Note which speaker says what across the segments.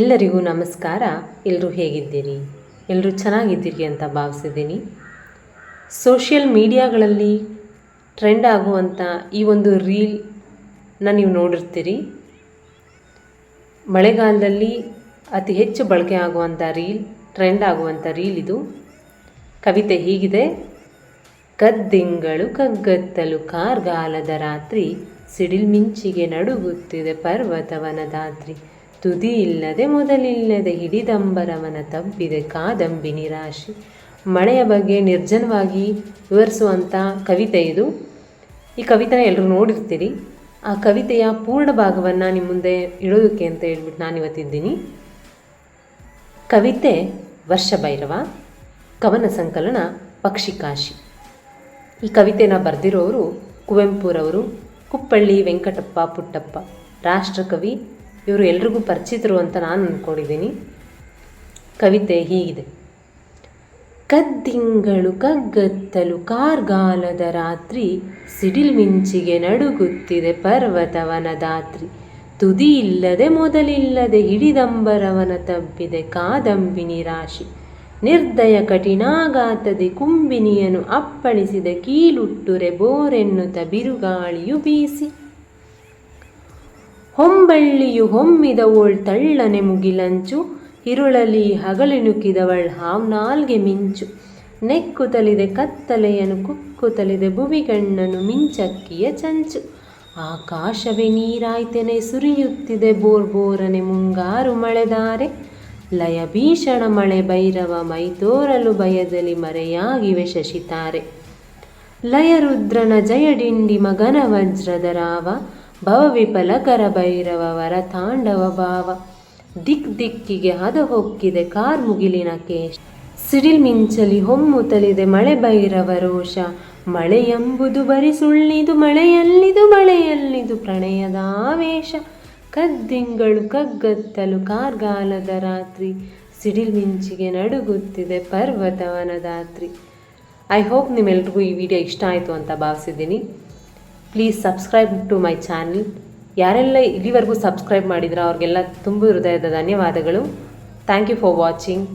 Speaker 1: ಎಲ್ಲರಿಗೂ ನಮಸ್ಕಾರ. ಎಲ್ಲರೂ ಹೇಗಿದ್ದೀರಿ? ಎಲ್ಲರೂ ಚೆನ್ನಾಗಿದ್ದೀರಿ ಅಂತ ಭಾವಿಸಿದ್ದೀನಿ. ಸೋಷಿಯಲ್ ಮೀಡಿಯಾಗಳಲ್ಲಿ ಟ್ರೆಂಡ್ ಆಗುವಂಥ ಈ ಒಂದು ರೀಲ್ನ ನೀವು ನೋಡಿರ್ತೀರಿ. ಮಳೆಗಾಲದಲ್ಲಿ ಅತಿ ಹೆಚ್ಚು ಬಳಕೆ ಆಗುವಂಥ ರೀಲ್, ಟ್ರೆಂಡ್ ಆಗುವಂಥ ರೀಲ್ ಇದು. ಕವಿತೆ ಹೀಗಿದೆ. ಕದ್ದಿಂಗಳು ಕಗ್ಗತ್ತಲು ಕಾರ್ಗಾಲದ ರಾತ್ರಿ, ಸಿಡಿಲ್ ಮಿಂಚಿಗೆ ನಡುಗುತ್ತಿದೆ ಪರ್ವತವನದಾತ್ರಿ ಇಲ್ಲದೆ ಮೊದಲಿಲ್ಲದೆ ಹಿಡಿದಂಬರವನ ತಬ್ಬಿದೆ ಕಾದಂಬಿ ನಿರಾಶೆ. ಮಳೆಯ ಬಗ್ಗೆ ನಿರ್ಜನವಾಗಿ ವಿವರಿಸುವಂಥ ಕವಿತೆ ಇದು. ಈ ಕವಿತೆನ ಎಲ್ಲರೂ ನೋಡಿರ್ತೀರಿ. ಆ ಕವಿತೆಯ ಪೂರ್ಣ ಭಾಗವನ್ನು ನಿಮ್ಮ ಮುಂದೆ ಇಡೋದಕ್ಕೆ ಅಂತ ಹೇಳ್ಬಿಟ್ಟು ನಾನು ಇವತ್ತಿದ್ದೀನಿ ಕವಿತೆ ವರ್ಷ ಭೈರವ ಕವನ ಸಂಕಲನ ಪಕ್ಷಿಕಾಶಿ. ಈ ಕವಿತೆನ ಬರೆದಿರೋರು ಕುವೆಂಪುರವರು, ಕುಪ್ಪಳ್ಳಿ ವೆಂಕಟಪ್ಪ ಪುಟ್ಟಪ್ಪ, ರಾಷ್ಟ್ರಕವಿ ಇವರು ಎಲ್ರಿಗೂ ಪರಿಚಿತರು ಅಂತ ನಾನು ಅಂದ್ಕೊಂಡಿದ್ದೀನಿ ಕವಿತೆ ಹೀಗಿದೆ. ಕದ್ದಿಂಗಳು ಕಗ್ಗತ್ತಲು ಕಾರ್ಗಾಲದ ರಾತ್ರಿ, ಸಿಡಿಲ್ ಮಿಂಚಿಗೆ ನಡುಗುತ್ತಿದೆ ಪರ್ವತವನದಾತ್ರಿ ತುದಿ ಇಲ್ಲದೆ ಮೊದಲಿಲ್ಲದೆ ಹಿಡಿದಂಬರವನ ತಬ್ಬಿದೆ ಕಾದಂಬಿ ನಿರಾಶಿ ನಿರ್ದಯ ಕಠಿಣಾಗಾತದೆ ಕುಂಬಿನಿಯನು ಅಪ್ಪಳಿಸಿದ ಕೀಲುಟ್ಟುರೆ ಬೋರೆನ್ನುತ್ತ ಬಿರುಗಾಳಿಯು ಬೀಸಿ. ಹೊಂಬಳ್ಳಿಯು ಹೊಮ್ಮಿದವೋಳ್ ತಳ್ಳನೆ ಮುಗಿಲಂಚು ಹಿರುಳಲಿ ಹಗಲಿನುಕಿದವಳ್ ಹಾವ್ನಾಲ್ಗೆ ಮಿಂಚು. ನೆಕ್ಕುತ್ತಲಿದೆ ಕತ್ತಲೆಯನು ಕುಕ್ಕುತ್ತಲಿದೆ ಬುವಿಗಣ್ಣನು ಮಿಂಚಕ್ಕಿಯ ಚಂಚು. ಆಕಾಶವೇ ನೀರಾಯ್ತೆನೆ ಸುರಿಯುತ್ತಿದೆ ಬೋರ್ ಬೋರನೆ ಮುಂಗಾರು ಮಳೆದಾರೆ. ಲಯ ಭೀಷಣ ಮಳೆ ಭೈರವ ಮೈತೋರಲು ಭಯದಲ್ಲಿ ಮರೆಯಾಗಿವೆ ಶಶಿತಾರೆ. ಲಯರುದ್ರನ ಜಯಡಿಂಡಿ ಮಗನ ವಜ್ರದ ರಾವ. ಭವವಿಫಲಕರ ಕರಭೈರವ ವರ ತಾಂಡವ ಭಾವ. ದಿಕ್ ದಿಕ್ಕಿಗೆ ಹದ ಹೊಕ್ಕಿದೆ ಕಾರ್ ಮುಗಿಲಿನ ಕೇಶ. ಸಿಡಿಲ್ ಮಿಂಚಲಿ ಹೊಮ್ಮುತ್ತಲಿದೆ ಮಳೆ ಭೈರವ ರೋಷ. ಮಳೆ ಎಂಬುದು ಬರಿ ಸುಳ್ಳಿದು, ಮಳೆಯಲ್ಲಿದು ಮಳೆಯಲ್ಲಿದು ಪ್ರಣಯದ ಆವೇಶ. ಕದ್ದಿಂಗಳು ಕಗ್ಗತ್ತಲು ಕಾರ್ಗಾಲದ ರಾತ್ರಿ. ಸಿಡಿಲ್ ಮಿಂಚಿಗೆ ನಡುಗುತ್ತಿದೆ ಪರ್ವತವನದಾತ್ರಿ. ಐ ಹೋಪ್ ನಿಮ್ಮೆಲ್ರಿಗೂ ಈ ವಿಡಿಯೋ ಇಷ್ಟ ಆಯಿತು ಅಂತ ಭಾವಿಸಿದ್ದೀನಿ. Please subscribe to my channel ಯಾರೆಲ್ಲ ಇಲ್ಲಿವರೆಗೂ ಸಬ್ಸ್ಕ್ರೈಬ್ ಮಾಡಿದ್ರೋ ಅವ್ರಿಗೆಲ್ಲ ತುಂಬ ಹೃದಯದ ಧನ್ಯವಾದಗಳು. ಥ್ಯಾಂಕ್ ಯು ಫಾರ್ ವಾಚಿಂಗ್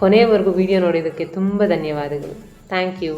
Speaker 1: ಕೊನೆಯವರೆಗೂ ವಿಡಿಯೋ ನೋಡಿದ್ದಕ್ಕೆ ತುಂಬ ಧನ್ಯವಾದಗಳು. Thank you